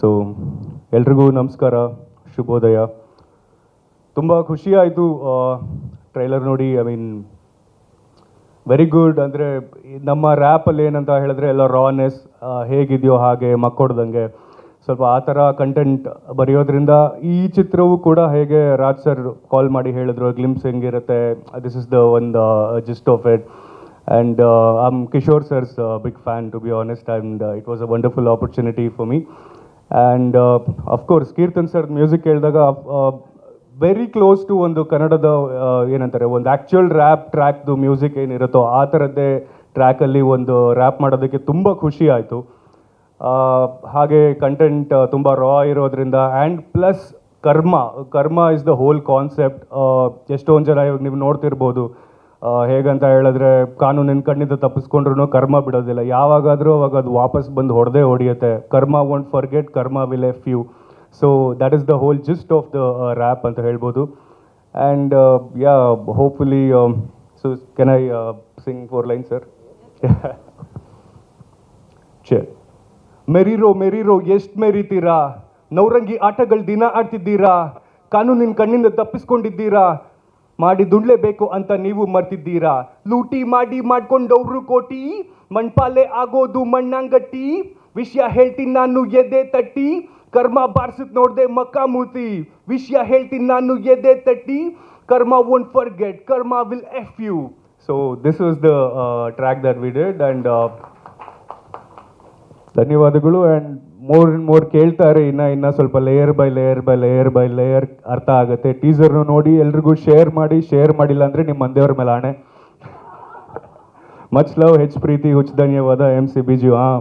So ಎಲ್ರಿಗೂ ನಮಸ್ಕಾರ, ಶುಭೋದಯ. ತುಂಬ ಖುಷಿ ಆಯಿತು ಟ್ರೈಲರ್ ನೋಡಿ ಐ ಮೀನ್ ವೆರಿ ಗುಡ್ ಅಂದರೆ, ನಮ್ಮ ರ್ಯಾಪಲ್ಲಿ ಏನಂತ ಹೇಳಿದ್ರೆ, ಎಲ್ಲ ರಾನೆಸ್ ಹೇಗಿದೆಯೋ ಹಾಗೆ ಮಕ್ಕೊಡ್ದಂಗೆ. ಸ್ವಲ್ಪ ಆ ಥರ ಕಂಟೆಂಟ್ ಬರೆಯೋದ್ರಿಂದ ಈ ಚಿತ್ರವೂ ಕೂಡ ಹೇಗೆ ರಾಜ್ ಸರ್ ಕಾಲ್ ಮಾಡಿ ಹೇಳಿದ್ರು ಗ್ಲಿಮ್ಸ್ ಹೆಂಗಿರುತ್ತೆ ದಿಸ್ ಇಸ್ ದ ಒಂದು gist of it and am Kishore sir's big fan to be honest and it was a wonderful opportunity for me and of course Keerthan sir music ಕೇಳಿದಾಗ very close to ಒಂದು ಕನ್ನಡದ ಆ, ಏನಂತಾರೆ ಒಂದು actual rap ಟ್ರ್ಯಾಕ್ದು music ಏನಿರುತ್ತೋ ಆ ಥರದ್ದೇ ಟ್ರ್ಯಾಕಲ್ಲಿ ಒಂದು ರ್ಯಾಪ್ ಮಾಡೋದಕ್ಕೆ ತುಂಬ ಖುಷಿ ಆಯಿತು. ಹಾಗೆ ಕಂಟೆಂಟ್ ತುಂಬ ರಾ ಇರೋದ್ರಿಂದ ಆ್ಯಂಡ್ ಪ್ಲಸ್ ಕರ್ಮ ಕರ್ಮ ಇಸ್ ದ ಹೋಲ್ ಕಾನ್ಸೆಪ್ಟ್ ಎಷ್ಟೊಂದು ಜನ ಇವಾಗ ನೀವು ನೋಡ್ತಿರ್ಬೋದು ಹೇಗಂತ ಹೇಳಿದ್ರೆ ಕಾನೂನಿನ ಕಣ್ಣಿಂದ ತಪ್ಪಿಸ್ಕೊಂಡ್ರು ಕರ್ಮ ಬಿಡೋದಿಲ್ಲ. ಯಾವಾಗಾದರೂ ಅವಾಗ ಅದು ವಾಪಸ್ ಬಂದು ಹೊಡೆದೇ ಹೊಡೆಯುತ್ತೆ. Karma won't forget karma will F you so that is the whole gist of the rap ಅಂತ ಹೇಳ್ಬೋದು. And yeah hopefully so can I sing four line sir ಚೇ ಮೆರಿರೋ ಮೆರಿರೋ, ಎಷ್ಟು ಮೆರಿತೀರಾ? ನೌರಂಗಿ ಆಟಗಳು ದಿನ ಆಡ್ತಿದ್ದೀರಾ? ಕಾನೂನಿನ ಕಣ್ಣಿಂದ ತಪ್ಪಿಸ್ಕೊಂಡಿದ್ದೀರಾ? ಮಾಡಿ ದುಡ್ಲೇಬೇಕು ಅಂತ ನೀವು ಮರ್ತಿದ್ದೀರಾ? ಲೂಟಿ ಮಾಡಿ ಮಾಡ್ಕೊಂಡವ್ರು ಕೋಟಿ, ಮಣ್ಪಾಲೆ ಆಗೋದು ಮಣ್ಣಂಗಟ್ಟಿ. ವಿಷಯ ಹೇಳ್ತೀನಿ ನಾನು ಎದೆ ತಟ್ಟಿ, ಕರ್ಮ ಬಾರ್ಸತ್ ನೋಡ್ದೆ ಮೂತಿ. ವಿಷಯ ಹೇಳ್ತೀನಿ ನಾನು ಎದೆ ತಟ್ಟಿ, karma won't forget karma will F you so this was the track that we did and ಧನ್ಯವಾದಗಳು ಆ್ಯಂಡ್ ಮೋರ್ ಅಂಡ್ ಮೋರ್ ಕೇಳ್ತಾರೆ, ಇನ್ನ ಇನ್ನ ಸ್ವಲ್ಪ layer by layer by layer by layer ಅರ್ಥ ಆಗುತ್ತೆ. ಟೀಸರ್ನು ನೋಡಿ, ಎಲ್ರಿಗೂ ಶೇರ್ ಮಾಡಿ ಶೇರ್ ಮಾಡಿಲ್ಲ ಅಂದರೆ ನಿಮ್ಮ ಮಂದಿಯವ್ರ ಮೇಲೆ ಆಣೆ. ಮಚ್ ಲವ್ ಹೆಚ್ ಪ್ರೀತಿ ಹುಚ್ಚ ಧನ್ಯವಾದ ಎಂ ಸಿ ಬಿಜು ಹಾಂ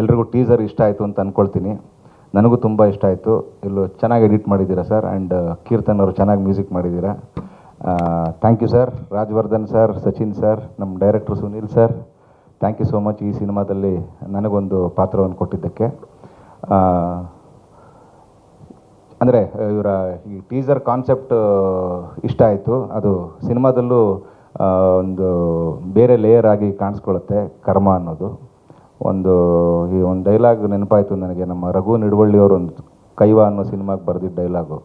ಎಲ್ರಿಗೂ ಟೀಸರ್ ಇಷ್ಟ ಆಯಿತು ಅಂತ ಅನ್ಕೊಳ್ತೀನಿ. ನನಗೂ ತುಂಬ ಇಷ್ಟ ಆಯಿತು. ಇಲ್ಲೂ ಚೆನ್ನಾಗಿ ಎಡಿಟ್ ಮಾಡಿದ್ದೀರಾ ಸರ್ ಆ್ಯಂಡ್ ಕೀರ್ತನ್ ಅವರು ಚೆನ್ನಾಗಿ ಮ್ಯೂಸಿಕ್ ಮಾಡಿದ್ದೀರಾ? Thank you sir Rajavardhan sir Sachin sir ನಮ್ಮ ಡೈರೆಕ್ಟ್ರು Sunil sir thank you so much ಈ ಸಿನಿಮಾದಲ್ಲಿ ನನಗೊಂದು ಪಾತ್ರವನ್ನು ಕೊಟ್ಟಿದ್ದಕ್ಕೆ. ಅಂದರೆ, ಇವರ ಈ ಟೀಸರ್ ಕಾನ್ಸೆಪ್ಟ್ ಇಷ್ಟ ಆಯಿತು. ಅದು ಸಿನಿಮಾದಲ್ಲೂ ಒಂದು ಬೇರೆ ಲೇಯರ್ ಆಗಿ ಕಾಣಿಸ್ಕೊಳ್ಳುತ್ತೆ ಕರ್ಮ ಅನ್ನೋದು. ಒಂದು, ಈ ಒಂದು ಡೈಲಾಗ್ ನೆನಪಾಯಿತು ನನಗೆ. ನಮ್ಮ ರಘು ನಿಡುವಳ್ಳಿಯವರು ಒಂದು ಕೈವ ಅನ್ನೋ ಸಿನಿಮಾಗೆ ಬರೆದಿದ್ದ ಡೈಲಾಗು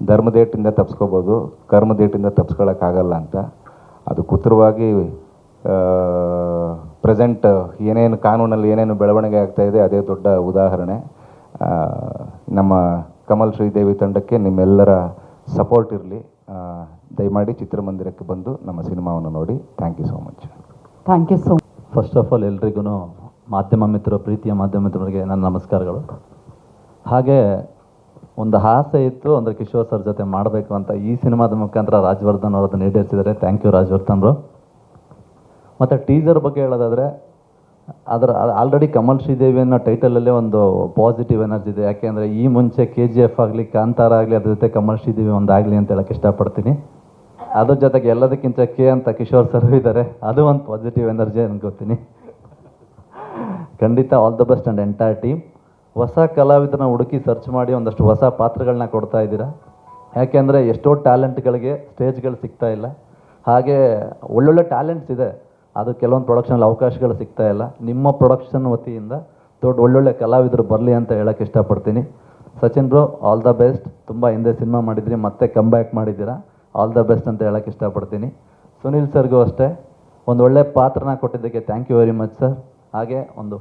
ಧರ್ಮದೇಟಿಂದ ತಪ್ಸ್ಕೋಬೋದು, ಕರ್ಮದೇಟಿಂದ ತಪ್ಸ್ಕೊಳಕ್ಕಾಗಲ್ಲ ಅಂತ. ಅದು ಕುತುರವಾಗಿ ಪ್ರೆಸೆಂಟ್ ಏನೇನು ಕಾನೂನಲ್ಲಿ ಏನೇನು ಬೆಳವಣಿಗೆ ಆಗ್ತಾ ಇದೆ ಅದೇ ದೊಡ್ಡ ಉದಾಹರಣೆ. ನಮ್ಮ ಕಮಲ್ ಶ್ರೀದೇವಿ ತಂಡಕ್ಕೆ ನಿಮ್ಮೆಲ್ಲರ ಸಪೋರ್ಟ್ ಇರಲಿ. ದಯಮಾಡಿ ಚಿತ್ರಮಂದಿರಕ್ಕೆ ಬಂದು ನಮ್ಮ ಸಿನಿಮಾವನ್ನು ನೋಡಿ. Thank you so much thank you so first of all ಎಲ್ರಿಗೂ ಮಾಧ್ಯಮ ಮಿತ್ರ ಪ್ರೀತಿಯ ಮಾಧ್ಯಮ ಮಿತ್ರರಿಗೆ ನನ್ನ ನಮಸ್ಕಾರಗಳು. ಹಾಗೆ ಒಂದು ಆಸೆ ಇತ್ತು ಅಂದರೆ ಕಿಶೋರ್ ಸರ್ ಜೊತೆ ಮಾಡಬೇಕು ಅಂತ ಈ ಸಿನಿಮಾದ ಮುಖಾಂತರ ರಾಜವರ್ಧನ್ ಅವರು ಅದನ್ನು ಈಡೇರಿಸಿದ್ದಾರೆ. ಥ್ಯಾಂಕ್ ಯು ರಾಜವರ್ಧನ್ರು ಮತ್ತು ಟೀಸರ್ ಬಗ್ಗೆ ಹೇಳೋದಾದರೆ, ಅದರ ಆಲ್ರೆಡಿ ಕಮಲ್ ಶ್ರೀದೇವಿ ಅನ್ನೋ ಟೈಟಲಲ್ಲೇ ಒಂದು ಪಾಸಿಟಿವ್ ಎನರ್ಜಿ ಇದೆ. ಯಾಕೆಂದರೆ ಈ ಮುಂಚೆ ಕೆ ಜಿ ಎಫ್ ಆಗಲಿ, ಕಾಂತಾರ ಆಗಲಿ, ಅದ್ರ ಜೊತೆ ಕಮಲ್ ಶ್ರೀದೇವಿ ಒಂದಾಗಲಿ ಅಂತ ಹೇಳಕ್ಕೆ ಇಷ್ಟಪಡ್ತೀನಿ. ಅದ್ರ ಜೊತೆಗೆ ಎಲ್ಲದಕ್ಕಿಂತ ಕೆ ಅಂತ ಕಿಶೋರ್ ಸರ್ ಇದ್ದಾರೆ ಅದು ಒಂದು ಪಾಸಿಟಿವ್ ಎನರ್ಜಿ ಅನ್ಕೋತೀನಿ ಖಂಡಿತ all the best and entire team ಹೊಸ ಕಲಾವಿದರನ್ನ ಹುಡುಕಿ ಸರ್ಚ್ ಮಾಡಿ ಒಂದಷ್ಟು ಹೊಸ ಪಾತ್ರಗಳನ್ನ ಕೊಡ್ತಾ ಇದ್ದೀರಾ? ಯಾಕೆಂದರೆ ಎಷ್ಟೋ ಟ್ಯಾಲೆಂಟ್ಗಳಿಗೆ ಸ್ಟೇಜ್ಗಳು ಸಿಗ್ತಾ ಇಲ್ಲ. ಹಾಗೆ ಒಳ್ಳೊಳ್ಳೆ ಟ್ಯಾಲೆಂಟ್ಸ್ ಇದೆ. ಅದು ಕೆಲವೊಂದು ಪ್ರೊಡಕ್ಷನಲ್ಲಿ ಅವಕಾಶಗಳು ಸಿಗ್ತಾ ಇಲ್ಲ. ನಿಮ್ಮ ಪ್ರೊಡಕ್ಷನ್ ವತಿಯಿಂದ ದೊಡ್ಡ ಒಳ್ಳೊಳ್ಳೆ ಕಲಾವಿದರು ಬರಲಿ ಅಂತ ಹೇಳಕ್ಕೆ ಇಷ್ಟಪಡ್ತೀನಿ. Sachin bro all the best ತುಂಬ ಹಿಂದೆ ಸಿನಿಮಾ ಮಾಡಿದ್ರಿ, ಮತ್ತೆ ಕಮ್ ಬ್ಯಾಕ್ ಮಾಡಿದ್ದೀರಾ? ಆಲ್ ದ ಬೆಸ್ಟ್ ಅಂತ ಹೇಳಕ್ಕೆ ಇಷ್ಟಪಡ್ತೀನಿ. ಸುನಿಲ್ ಸರ್ಗೂ ಅಷ್ಟೇ. ಒಂದು ಒಳ್ಳೆ ಪಾತ್ರನ ಕೊಟ್ಟಿದ್ದಕ್ಕೆ thank you very much sir ಹಾಗೆ ಒಂದು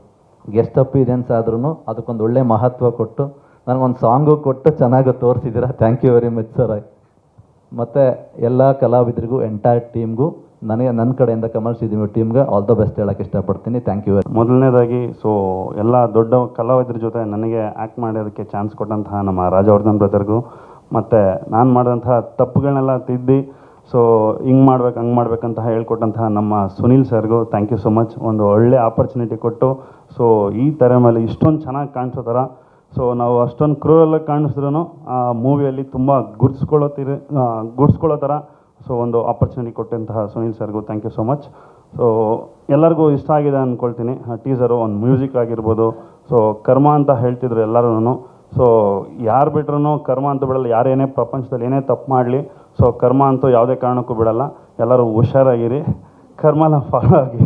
ಗೆಸ್ಟ್ ಅಪೀರಿಯನ್ಸ್ ಆದ್ರೂ ಅದಕ್ಕೊಂದು ಒಳ್ಳೆ ಮಹತ್ವ ಕೊಟ್ಟು, ನನಗೊಂದು ಸಾಂಗು ಕೊಟ್ಟು ಚೆನ್ನಾಗಿ ತೋರಿಸಿದ್ದೀರಾ? Thank you very much sir ಮತ್ತು ಎಲ್ಲ ಕಲಾವಿದರಿಗೂ ಎಂಟೈರ್ ಟೀಮ್ಗೂ ನನಗೆ ನನ್ನ ಕಡೆಯಿಂದ ಕಮಲ್ ಶ್ರೀದೇವಿ ಟೀಮ್ಗೆ ಆಲ್ ದ ಬೆಸ್ಟ್ ಹೇಳಕ್ಕೆ ಇಷ್ಟಪಡ್ತೀನಿ. ಥ್ಯಾಂಕ್ ಯು ಮೊದಲನೇದಾಗಿ ಸೊ ಎಲ್ಲ ದೊಡ್ಡ ಕಲಾವಿದ್ರ ಜೊತೆ ನನಗೆ ಆ್ಯಕ್ಟ್ ಮಾಡೋದಕ್ಕೆ ಚಾನ್ಸ್ ಕೊಟ್ಟಂತಹ ನಮ್ಮ ರಾಜವರ್ಧನ್ ಬ್ರದರ್ಗೂ, ಮತ್ತು ನಾನು ಮಾಡಿದಂತಹ ತಪ್ಪುಗಳನ್ನೆಲ್ಲ ತಿದ್ದಿ ಸೊ ಹಿಂಗೆ ಮಾಡ್ಬೇಕು, ಹಂಗೆ ಮಾಡ್ಬೇಕಂತ ಹೇಳ್ಕೊಟ್ಟಂತಹ ನಮ್ಮ ಸುನೀಲ್ ಸರ್ಗೂ ಥ್ಯಾಂಕ್ ಯು ಸೊ ಮಚ್ ಒಂದು ಒಳ್ಳೆ ಆಪರ್ಚುನಿಟಿ ಕೊಟ್ಟು ಸೊ ಈ ಥರ ಮೇಲೆ ಇಷ್ಟೊಂದು ಚೆನ್ನಾಗಿ ಕಾಣಿಸೋ ಥರ ಸೊ ನಾವು ಅಷ್ಟೊಂದು ಕ್ರೂರಲ್ಲಾಗಿ ಕಾಣಿಸಿದ್ರು ಆ ಮೂವಿಯಲ್ಲಿ ತುಂಬ ಗುರ್ಸ್ಕೊಳ್ಳೋ ಗುರ್ಸ್ಕೊಳ್ಳೋ ಥರ ಸೊ ಒಂದು ಆಪರ್ಚುನಿಟಿ ಕೊಟ್ಟಂತಹ Sunil ಸರ್ಗೂ thank you so much so ಎಲ್ಲರಿಗೂ ಇಷ್ಟ ಆಗಿದೆ ಅಂದ್ಕೊಳ್ತೀನಿ ಟೀಸರು ಒಂದು ಮ್ಯೂಸಿಕ್ ಆಗಿರ್ಬೋದು. ಸೊ ಕರ್ಮ ಅಂತ ಹೇಳ್ತಿದ್ರು ಎಲ್ಲರೂ ಸೊ ಯಾರು ಬಿಟ್ರೂ ಕರ್ಮ ಅಂತ ಬಿಡಲ್ಲ. ಯಾರು ಏನೇ ಪ್ರಪಂಚದಲ್ಲಿ ಏನೇ ತಪ್ಪು ಮಾಡಲಿ ಸೊ ಕರ್ಮ ಅಂತೂ ಯಾವುದೇ ಕಾರಣಕ್ಕೂ ಬಿಡಲ್ಲ. ಎಲ್ಲರೂ ಹುಷಾರಾಗಿರಿ. ಕರ್ಮನ ಫಾಲೋ ಆಗಿ.